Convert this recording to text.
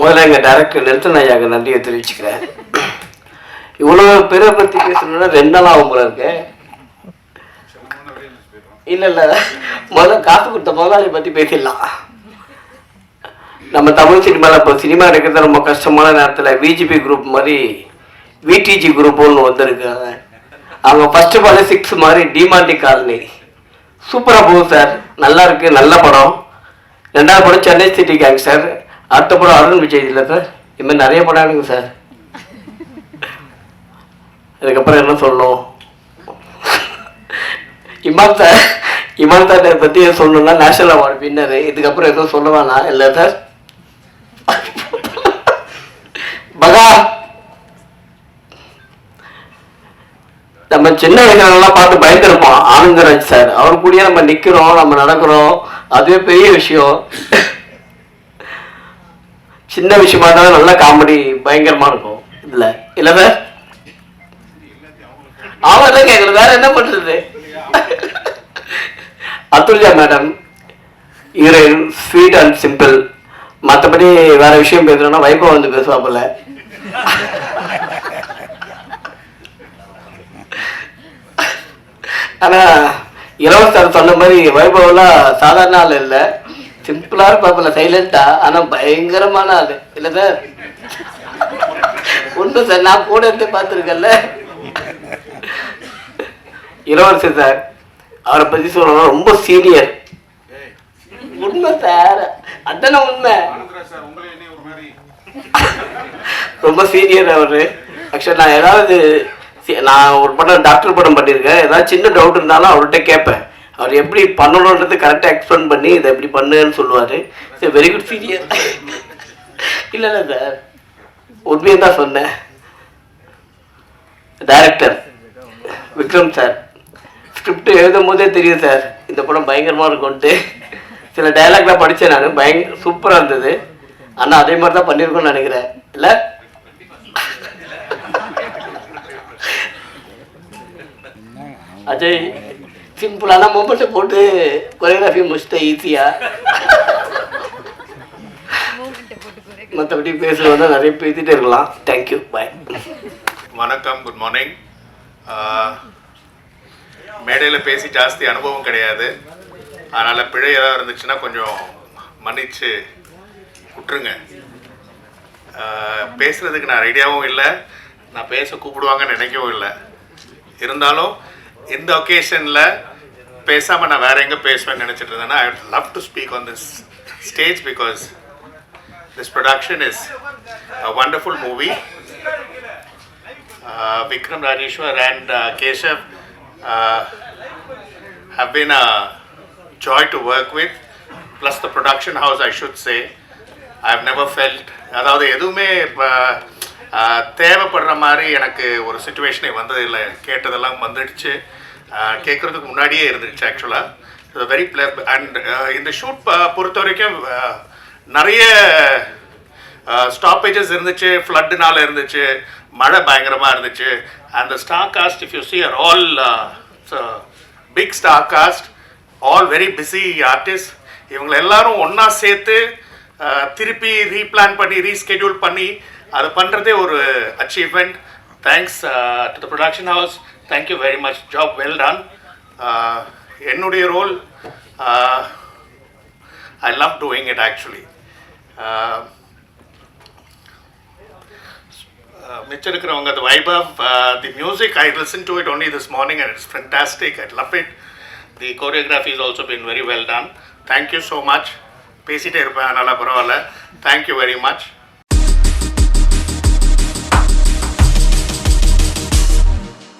முதல்ல எங்கள் director Nelson ஐயாக்கு நன்றியை தெரிவிச்சுக்கிறேன். இவ்வளோ பேரை பற்றி பேசணும்னா ரெண்டு நாள் ஆகும் போல இருக்கு. இல்லை இல்லை. முதல்ல காசு கொடுத்த முதலாளி பற்றி பேசிடலாம். நம்ம தமிழ் சினிமாவில் இப்போ சினிமா எடுக்கிறது ரொம்ப கஷ்டமான நேரத்தில் விஜிபி குரூப் மாதிரி விடிஜி குரூப் ஒன்று வந்திருக்காங்க அவங்க ஃபஸ்ட்டு படம் சிக்ஸ் மாதிரி டிமாண்டி காலனி சூப்பராக போகும் சார் நல்லா இருக்குது நல்ல படம். ரெண்டாவது படம் சென்னை சிட்டி கேங் சார் அடுத்த படம் அருண் விஜய் இல்லை சார். இது மாதிரி நிறைய படம் எடுங்க சார். இதுக்கப்புறம் என்ன சொல்லணும்? இமான் சார் இமான் சார் பற்றி சொல்லணும்னா நேஷனல் அவார்டு வின்னரு இதுக்கப்புறம் எதுவும் சொல்ல வேணாம். இல்லை சார். பகா. நம்ம சின்ன வயசுலாம் பார்த்து பயந்துருப்போம். ஆனந்தராஜ் சார். அவர் கூடயே நம்ம நிற்கிறோம் நம்ம நடக்கிறோம். அதுவே பெரிய விஷயம். சின்ன விஷயமா இருந்தாலும் நல்லா காமெடி பயங்கரமா இருக்கும். இதுல இல்ல சார் அவன் தான் கேட்கல வேற என்ன பண்றது? Athulya madam heroine sweet and simple மற்றபடி வேற விஷயம் பேசுறோம்னா வைபவ் வந்து பேசுவாப்புல ஆனா இளவரசர் சொன்ன மாதிரி வைபவம்லாம் சாதாரண ஆள் இல்லை. சிம்பிளா இருப்பாப்பில்ல சைலண்டா ஆனா பயங்கரமான ஆளு. இல்ல சார் உண்மை சார் நான் கூட இருந்து பார்த்துருக்கேன்ல. இளவரசர் சார் அவரை பத்தி சொல்லணும் ரொம்ப சீனியர் உண்மை சார் அதான உண்மை. ரொம்ப சீனியர் அவரு. ஆக்சுவலா நான் ஏதாவது நான் ஒரு படம் டாக்டர் படம் பண்ணியிருக்கேன். ஏதாவது சின்ன டவுட் இருந்தாலும் அவர்கிட்ட கேட்பேன். அவர் எப்படி பண்ணணுன்றது கரெக்டாக எக்ஸ்பிளைன் பண்ணி இதை எப்படி பண்ணுன்னு சொல்லுவார். சரி வெரி குட் சீரியர் இல்லை இல்லை சார் உண்மையை தான் சொன்னேன். டைரக்டர் விக்ரம் சார் ஸ்கிரிப்ட் எழுதும் போதே தெரியும் சார் இந்த படம் பயங்கரமாக இருக்கும்ன்ட்டு. சில டைலாக்லாம் படித்தேன் நான். பயங்கர சூப்பராக இருந்தது. ஆனால் அதே மாதிரி தான் பண்ணியிருக்கோம்னு நினைக்கிறேன். இல்லை? அஜய் சிம்பிளான மொபைலை போட்டு கொரியோகிராஃபி முடிச்சுட்டேன் ஈஸியாக மற்றபடி பேசுகிறவங்க நிறைய பேசிகிட்டே இருக்கலாம். தேங்க்யூ பாய் வணக்கம் குட் மார்னிங் மேடையில் பேசி ஜாஸ்தி அனுபவம் கிடையாது. அதனால் பிழை ஏதாவது இருந்துச்சுன்னா கொஞ்சம் மன்னிச்சு விட்டுருங்க. பேசுகிறதுக்கு பேசுறதுக்கு நான் ரெடியாகவும் இல்லை. நான் பேச கூப்பிடுவாங்கன்னு நினைக்கவும் இல்லை. இருந்தாலும் இந்த ஒகேஷனில் பேசாமல் நான் வேறு எங்கே பேசுவேன்னு நினச்சிட்டு இருந்தேன்னா I love to speak on this stage because this production is a wonderful movie Vikram Rajeshwar and Keshav have been joy to to work with. Plus the production house, I should say. I've never felt அதாவது எதுவுமே தேவைப்படுற மாதிரி எனக்கு ஒரு சுச்சுவேஷனே வந்ததில்லை கேட்டதெல்லாம் வந்துடுச்சு. கேட்குறதுக்கு முன்னாடியே இருந்துச்சு ஆக்சுவலாக வெரி ப்ளே அண்ட் இந்த ஷூட் பொறுத்த வரைக்கும் நிறைய ஸ்டாப்பேஜஸ் இருந்துச்சு ஃப்ளட்டுனால இருந்துச்சு மழை பயங்கரமாக இருந்துச்சு. அந்த star cast if you see are all big star cast all very busy artist இவங்களை எல்லாரும் ஒன்றா சேர்த்து திருப்பி ரீப்ளான் பண்ணி ரீஸ்கெடியூல் பண்ணி அதை பண்ணுறதே ஒரு achievement thanks to the production house thank you very much job well done என்னுடைய role I love doing it actually மிச்சம் இருக்கிறவங்க the vibe of the music I listen to it only this morning and it's fantastic I love it the choreography is also been very well done thank you so much பேசிகிட்டே இருப்பேன் நல்லா பரவாயில்ல thank you very much